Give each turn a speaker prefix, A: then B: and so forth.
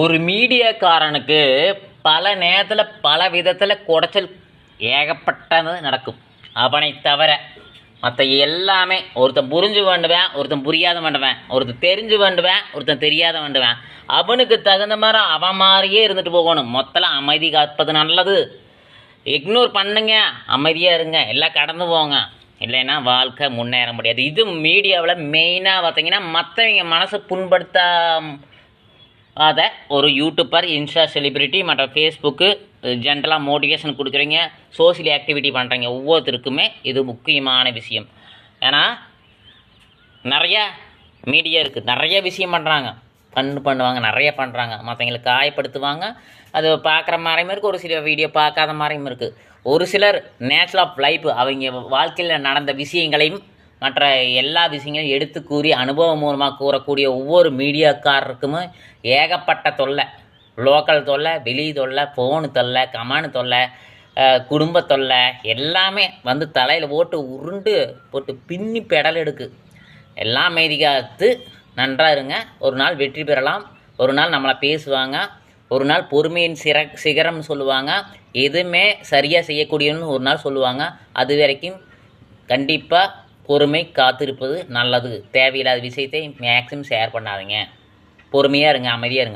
A: ஒரு மீடியாக்காரனுக்கு பல நேரத்தில் பல விதத்தில் குடைச்சல் ஏகப்பட்டது நடக்கும். அவனை தவிர மற்ற எல்லாமே ஒருத்தன் புரிஞ்சு வேண்டுவேன் ஒருத்தன் புரியாத வேண்டுவேன் ஒருத்தன் தெரிஞ்சு வேண்டுவேன் ஒருத்தன் தெரியாத வேண்டுவேன். அவனுக்கு தகுந்த மாதிரி அவன் மாதிரியே இருந்துட்டு போகணும். மொத்தம் அமைதி காப்பது நல்லது. இக்னோர் பண்ணுங்க அமைதியாக இருங்க எல்லாம் கடந்து போங்க. இல்லைன்னா வாழ்க்கை முன்னேற முடியாது. இது மீடியாவில் மெயினாக பார்த்தீங்கன்னா மற்றவங்க மனசை புண்படுத்தா அதை ஒரு யூடியூப்பர் இன்ஸ்டா செலிப்ரிட்டி மற்ற ஃபேஸ்புக்கு ஜென்ரலாக மோட்டிவேஷன் கொடுக்குறீங்க சோஷியல் ஆக்டிவிட்டி பண்ணுறீங்க ஒவ்வொருத்தருக்குமே இது முக்கியமான விஷயம். ஏன்னா நிறையா மீடியா இருக்குது நிறைய விஷயம் பண்ணுறாங்க பண்ணு பண்ணுவாங்க நிறைய பண்ணுறாங்க மற்றவங்களுக்கு காயப்படுத்துவாங்க. அது பார்க்குற மாதிரியும் இருக்குது ஒரு சில வீடியோ பார்க்காத மாதிரியும் இருக்குது ஒரு சிலர் நேச்சுரல் ஆஃப் லைஃப் அவங்க வாழ்க்கையில் நடந்த விஷயங்களையும் மற்ற எல்லா விஷயங்களையும் எடுத்து கூறி அனுபவம் மூலமாக கூறக்கூடிய ஒவ்வொரு மீடியாக்காரருக்குமே ஏகப்பட்ட தொல்லை. லோக்கல் தொல்லை வெளி தொல்லை ஃபோனு தொல்லை கமானு தொல்லை குடும்ப தொல்லை எல்லாமே வந்து தலையில் போட்டு உருண்டு போட்டு பின்னி பெடல் எடுக்கு. எல்லாம் அமைதிக்காத்து நன்றாக இருங்க. ஒரு நாள் வெற்றி பெறலாம். ஒரு நாள் நம்மளை பேசுவாங்க. ஒரு நாள் பொறுமையின் சிற சிகரம் சொல்லுவாங்க. எதுவுமே சரியாக செய்யக்கூடியன்னு ஒரு நாள் சொல்லுவாங்க. அது வரைக்கும் கண்டிப்பாக பொறுமை காத்திருப்பது நல்லது. தேவையில்லாத விஷயத்தை மேக்ஸிமம் ஷேர் பண்ணாதீங்க. பொறுமையாக இருங்க அமைதியாக இருங்க.